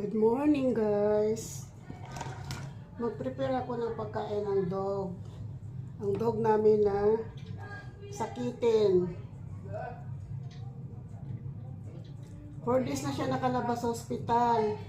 Good morning guys. Mag-prepare ako ng pagkain ng dog. Ang dog namin na sakitin. Four days na siya nakalabas sa ospital.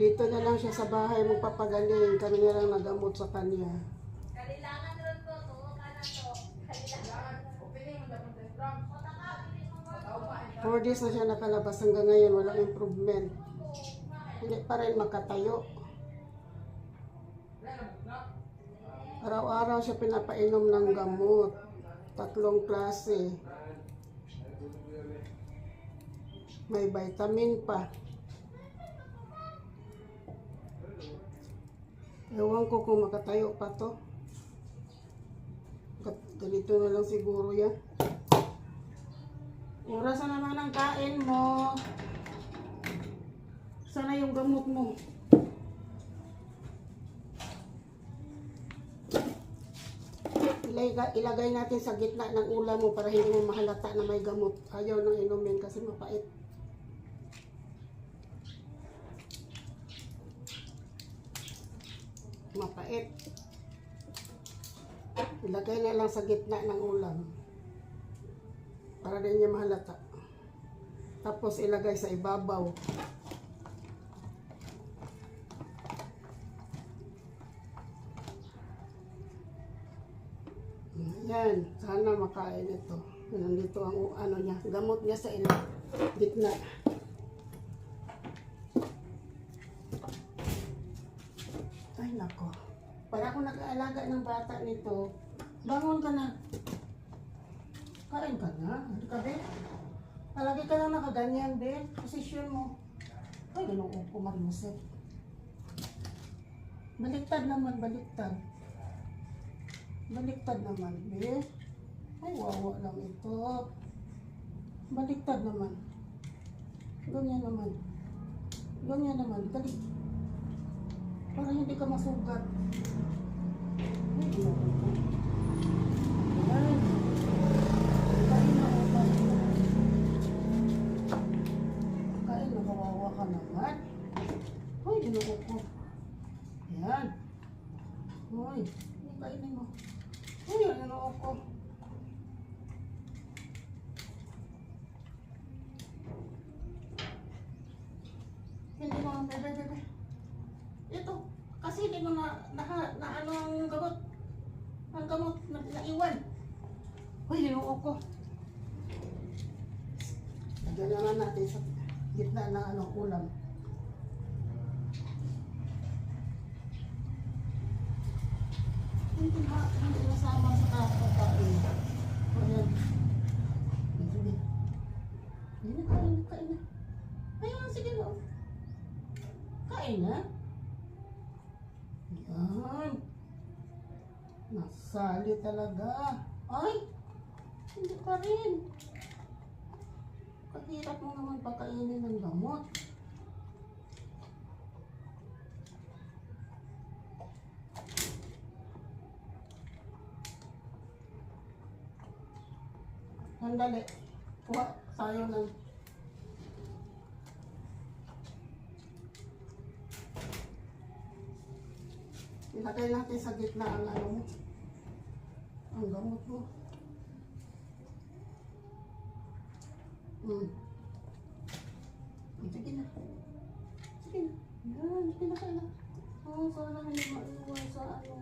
Dito na lang siya sa bahay magpapagaling. Kami na lang nagamot sa kanya. Kailangan ron ko to, kana to. Kailangan. Four days na siya nakalabas hanggang ngayon. Walang improvement. Hindi pa rin makatayo. Araw-araw siya pinapainom ng gamot. Tatlong klase. May vitamin pa. Ewan ko kung makatayo pa to. Ganito na lang siguro yan. Oras na naman ang kain mo. Sana yung gamot mo. Ilagay, ilagay natin sa gitna ng ulam mo para hindi mo mahalata na may gamot. Ayaw nang inumin kasi mapait. Mapait. Ilagay na lang sa gitna ng ulam. Para din niya mahalata. Tapos ilagay sa ibabaw. Yan, sana makain ito. Nandito ang ano niya, gamot niya sa ila, gitna. Ay nako. Para ako nag-aalaga ng bata nito, bangon ka na. Kain ka na. Hindi ka, Ben? Palagi ka lang nakaganyan, Ben. Posisyon mo. Ay, ganun ko kumarmusip. Baliktad naman, baliktad. Baliktad naman, be. Ay, wawa lang ito. Baliktad naman. Ganyan naman. Ganyan naman. Dali. Para hindi ka masugat. Ay, ginagawa ko. Ayan. Kain na, kain na. Kain na, kawawa ka naman. Ay, ginagawa ko. Ayan. Hindi kainin mo. Ano ako? Hindi mo, bebe, bebe. Ito, kasi hindi mo na, na, na ano ang gamot. Ang gamot na, naiwan. Uy, ninuo ko. Lagyan naman natin sa gitna ng ano, ulam. Hindi na, hindi nasama sa kakakain. Ayan. Sige. Hindi na, kain na, kain na. Ayun, sige na. Kain na. Yan. Nasali talaga. Ay! Hindi pa rin. Kahirap mo naman pakainin ng gamot. Sandali. Kuha tayo ng... Ilagay natin sa gitna ang ano mo. Ang gamot mo. Hmm. Sige na. Sige na. Yan, sige na na. Oh, sana hindi maiwan sa ano.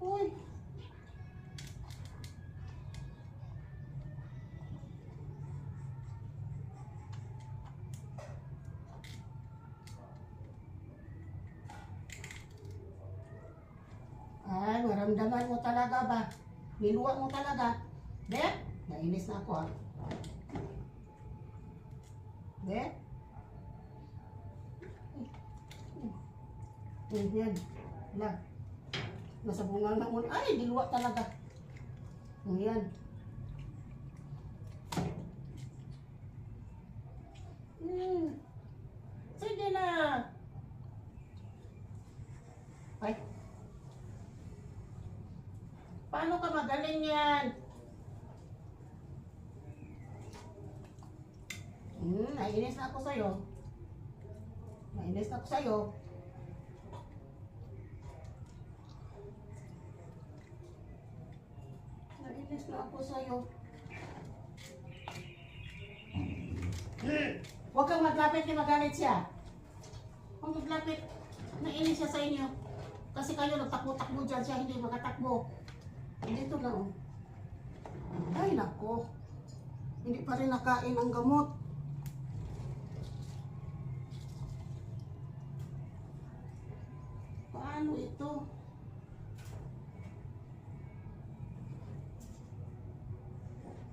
Uy! Ay, maramdaman mo talaga ba? Niluwa mo talaga. De? Nainis na ako ah. De? Ay, yan. Wala. Nasa bunga na mo. Ay, diluwa talaga. Ayan. Hmm. Sige na. Ay. Paano ka magaling yan? Hmm, nainis na ako sa'yo. Nainis na ako sa'yo. Nainis na ako sa'yo. Huwag kang maglapit kay magalit siya. Huwag maglapit. Nainis siya sa inyo. Kasi kayo nagtakbo-takbo dyan siya, hindi makatakbo. Dito lang. oh. Ay, nako. Hindi pa rin nakain ang gamot. Paano ito?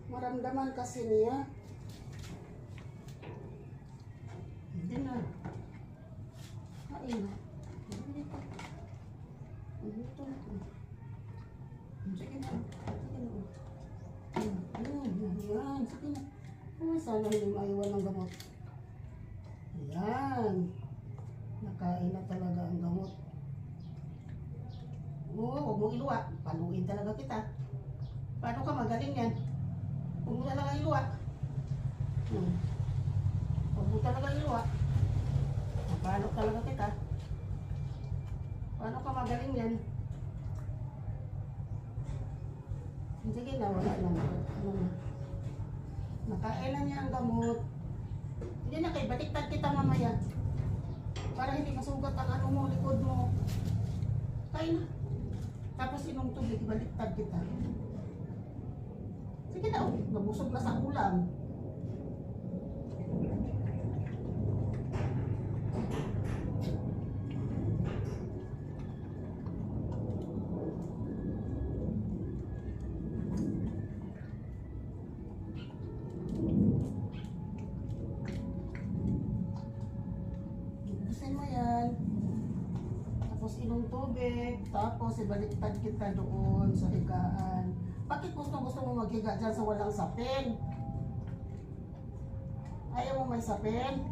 Maramdaman kasi niya. Hindi na. Kain na. Hindi pa. Ito na. Sige na. Sige na. Ayan, ayan. Sige na. Ay, sana hindi maiwan ng gamot. Ayan. Nakain na talaga ang gamot. Oo, huwag mong iluwa. Paluin talaga kita. Paano ka magaling yan? Huwag mo talaga iluwa. Hmm. Huwag mo talaga iluwa. Paano talaga kita? Paano ka magaling yan? Sige na, wala na. Ano na. Na niya ang gamot. Hindi na kay baliktad kita mamaya. Para hindi masugat ang ano mo, likod mo. Kain na. Tapos inom tubig, baliktad kita. Sige na, oh, nabusog na sa ulam. Busin mo yan. Tapos inom tubig. Tapos ibaliktad kita doon sa higaan. Bakit gusto gusto mo maghiga dyan sa walang sapin? Ayaw mo may sapin?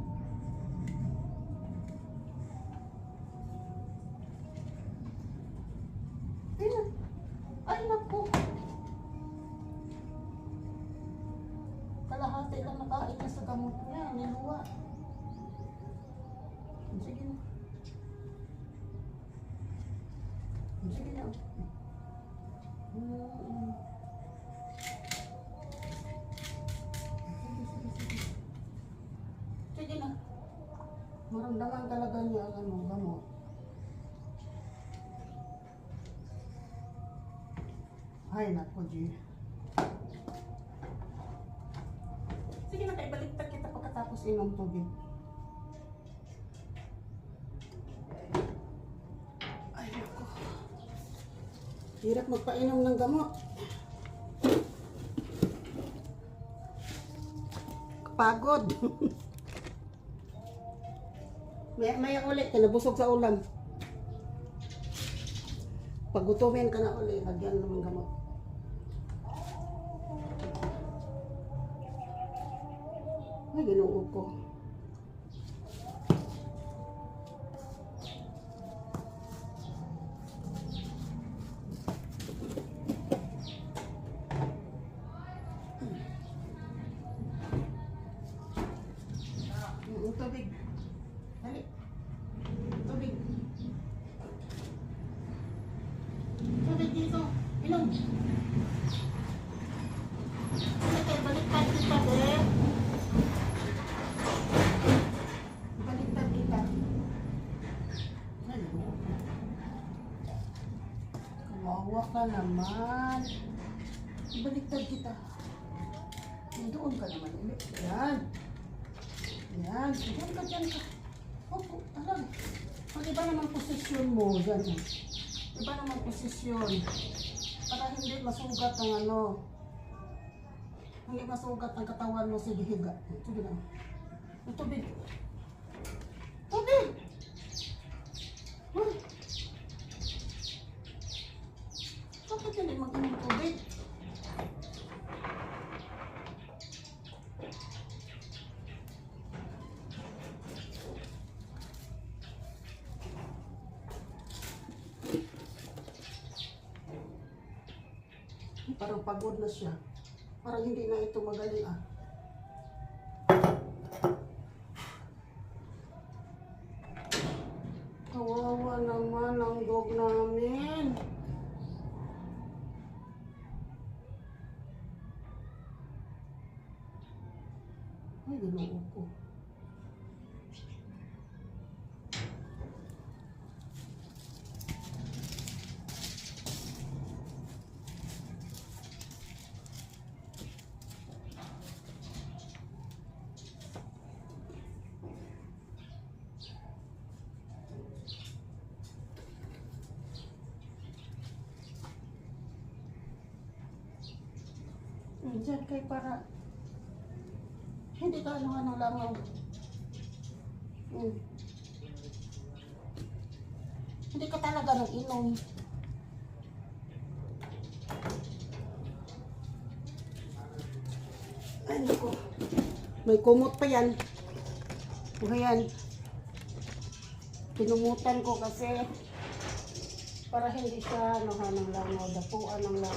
Maramdaman talaga niya ang ano, gamot. Ay, nako, G. Sige na, kaibaliktad kita pagkatapos inom tubig. Ay, nako. Hirap magpainom ng gamot. Pagod. may maya ulit ka nabusog sa ulam. Pagutumin ka na ulit, lagyan ng gamot. Ay, ginoo ko. Mm, Tubig. Dali. Tubig. Tubig dito. Inom. Baliktad kita. Baliktad kita. Ay, oo. Kawawa ka naman. Baliktad kita. Doon ka naman ulit. Yan. Yan, diyan ka, diyan ka. Opo, alam. Pag iba naman posisyon mo, eh. Iba naman posisyon. Para hindi masugat ang ano. Hindi masugat ang katawan mo sa higa. Sige na. Ang Tubig. parang pagod na siya. Parang hindi na ito magaling ah. Kawawa naman ang dog namin. Ay, ginoo ko. Hmm, Diyan kay para hindi ka ano ano langaw. Hmm. Hindi ka talaga nang inom. Ay, naku. May kumot pa yan. Ayan. Pinumutan ko kasi para hindi siya ano, ng langaw, dapuan ng langaw.